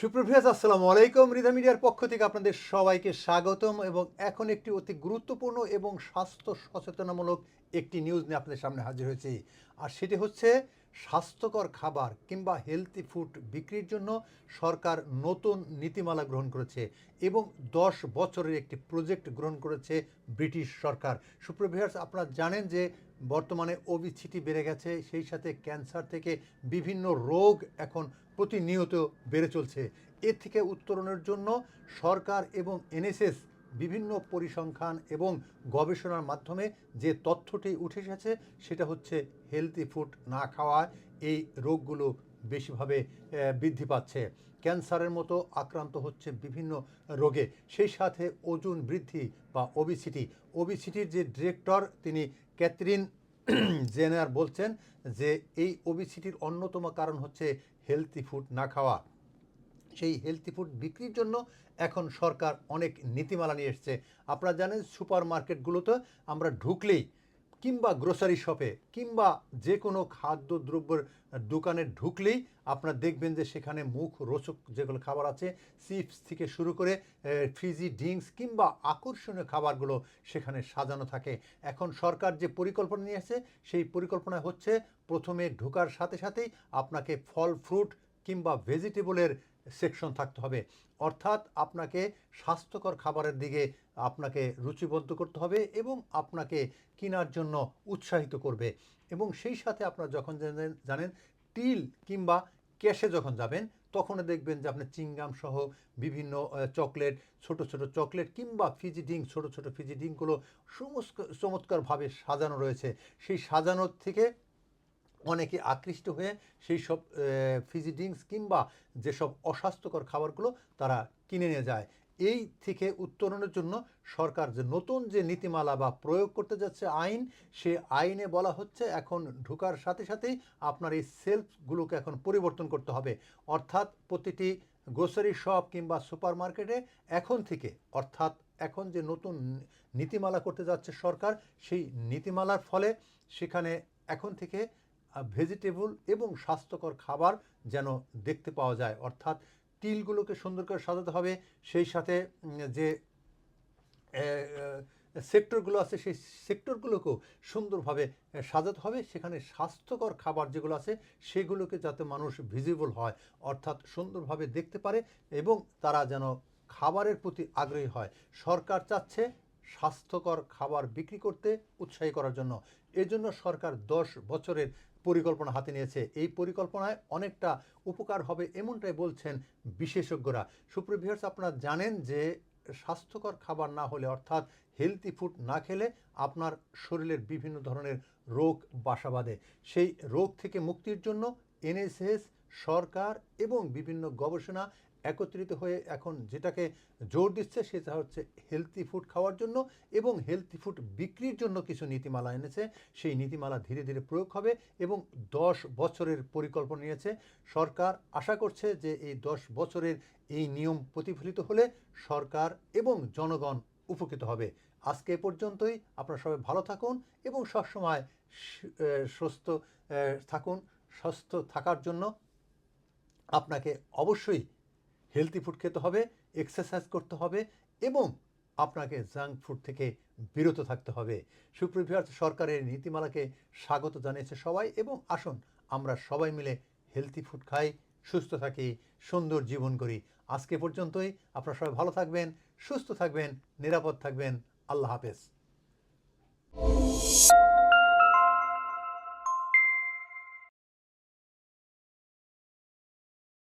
সুপ্রভিয়াস আসসালামু আলাইকুম। রিধা মিডিয়ার পক্ষ থেকে আপনাদের সবাইকে স্বাগতম এবং এখন একটি অতি গুরুত্বপূর্ণ এবং স্বাস্থ্য সচেতনামূলক একটি নিউজ নিয়ে আপনাদের সামনে হাজির হয়েছি। আর সেটি হচ্ছে স্বাস্থ্যকর খাবার কিংবা হেলদি ফুড বিক্রির জন্য সরকার নতুন নীতিমালা গ্রহণ করেছে এবং দশ বছরের একটি প্রজেক্ট গ্রহণ করেছে ব্রিটিশ সরকার। সুপ্রভিয়ার্স আপনারা জানেন যে বর্তমানে ওবিসিটি বেড়ে গেছে, সেই সাথে ক্যান্সার থেকে বিভিন্ন রোগ এখন প্রতিনিয়ত বেড়ে চলছে। এর থেকে উত্তরণের জন্য সরকার এবং এনএসএস বিভিন্ন পরিসংখ্যান এবং গবেষণার মাধ্যমে যে তথ্যটি উঠে এসেছে, সেটা হচ্ছে হেলদি ফুড না খাওয়া, এই রোগগুলো বেশিভাবে বৃদ্ধি পাচ্ছে। ক্যান্সারের মতো আক্রান্ত হচ্ছে বিভিন্ন রোগে। সেই সাথে ওজন বৃদ্ধি বা ওবিসিটি ওবিসিটির যে ডিরেক্টর তিনি ক্যাথরিন জেনার বলছেন যে, এই ওবিসিটির অন্যতম কারণ হচ্ছে হেলদি ফুড না খাওয়া। সেই হেলদি ফুড বিক্রির জন্য এখন সরকার অনেক নীতিমালা নিয়ে এসছে। আপনারা জানেন সুপার মার্কেটগুলোতে আমরা ঢুকলেই কিংবা গ্রোসারি শপে কিংবা যে কোনো খাদ্যদ্রব্যের দোকানে ঢুকলেই আপনারা দেখবেন যে সেখানে মুখ রোচক যেগুলো খাবার আছে চিপস থেকে শুরু করে ফ্রিজি ড্রিঙ্কস কিংবা আকর্ষণীয় খাবারগুলো সেখানে সাজানো থাকে। এখন সরকার যে পরিকল্পনা নিয়ে নিয়েছে সেই পরিকল্পনা হচ্ছে প্রথমে ঢোকার সাথে সাথেই আপনাকে ফল ফ্রুট কিংবা ভেজিটেবলের সেকশন থাকতে হবে। অর্থাৎ আপনাকে স্বাস্থ্যকর খাবারের দিকে আপনাকে রুচিবদ্ধ করতে হবে এবং আপনাকে কেনার জন্য উৎসাহিত করবে। এবং সেই সাথে আপনারা যখন জানেন- টিল কিংবা ক্যাশে যখন যাবেন তখন দেখবেন যে আপনার চিংগাম সহ বিভিন্ন চকলেট, ছোট ছোট চকলেট কিংবা ফিজি ড্রিঙ্ক ছোট ছোট ফিজি ড্রিঙ্কগুলো সমস্ত, চমৎকারভাবে সাজানো রয়েছে। সেই সাজানোর থেকে অনেকে আকৃষ্ট হয়ে সেই সব ফিজি ড্রিঙ্কস কিংবা যেসব অস্বাস্থ্যকর খাবারগুলো তারা কিনে নিয়ে যায়। এই থেকে উত্তরণের জন্য সরকার যে নতুন যে নীতিমালা বা প্রয়োগ করতে যাচ্ছে আইন, সে আইনে বলা হচ্ছে এখন ঢোকার সাথে সাথেই আপনার এই সেলফগুলোকে এখন পরিবর্তন করতে হবে। অর্থাৎ প্রতিটি গ্রোসারি শপ কিংবা সুপার মার্কেটে এখন থেকে, অর্থাৎ এখন যে নতুন নীতিমালা করতে যাচ্ছে সরকার, সেই নীতিমালার ফলে সেখানে এখন থেকে ভেজিটেবল এবং স্বাস্থ্যকর খাবার যেন দেখতে পাওয়া যায়। অর্থাৎ তিলগুলোকে সুন্দর করে সাজাতে হবে। সেই সাথে যে সেক্টরগুলো আছে, সেই সেক্টরগুলোকেও সুন্দরভাবে সাজাতে হবে। সেখানে স্বাস্থ্যকর খাবার যেগুলো আছে, সেগুলোকে যাতে মানুষ ভিজিবল হয়, অর্থাৎ সুন্দরভাবে দেখতে পারে এবং তারা যেন খাবারের প্রতি আগ্রহী হয়। সরকার চাচ্ছে স্বাস্থ্যকর খাবার বিক্রি করতে উৎসাহী করার জন্য। এজন্য সরকার দশ বছরের পরিকল্পনা হাতে নিয়েছে। এই পরিকল্পনায় অনেকটা উপকার হবে এমনটাই বলছেন বিশেষজ্ঞরা। সুপ্রভিয়ার্স আপনারা জানেন যে স্বাস্থ্যকর খাবার না হলে, অর্থাৎ হেলদি ফুড না খেলে আপনার শরীরের বিভিন্ন ধরনের রোগ, বাসা বাঁধে। সেই রোগ থেকে মুক্তির জন্য এনএসএস সরকার এবং বিভিন্ন গবেষণা একত্রিত হয়ে এখন যেটাকে জোর দিচ্ছে সেটা হচ্ছে হেলদি ফুড খাওয়ার জন্য এবং হেলদি ফুড বিক্রির জন্য কিছু নীতিমালা এনেছে। সেই নীতিমালা ধীরে ধীরে প্রয়োগ হবে এবং দশ বছরের পরিকল্পনা নিয়েছে। সরকার আশা করছে যে এই দশ বছরের এই নিয়ম প্রতিফলিত হলে সরকার এবং জনগণ উপকৃত হবে। আজকে পর্যন্তই। আপনারা সবাই ভালো থাকুন এবং সবসময় সুস্থ থাকুন। সুস্থ থাকার জন্য আপনাকে অবশ্যই হেলদি ফুড খেতে হবে এক্সারসাইজ করতে হবে এবং আপনাকে জাঙ্ক ফুড থেকে বিরত থাকতে হবে। সুপ্রিভিয়ার সরকারের নীতিমালাকে স্বাগত জানিয়েছে সবাই এবং আসুন আমরা সবাই মিলে হেলদি ফুড খাই, সুস্থ থাকি, সুন্দর জীবন করি। আজকে পর্যন্তই, আপনারা সবাই ভালো থাকবেন, সুস্থ থাকবেন, নিরাপদ থাকবেন। আল্লাহ হাফেজ।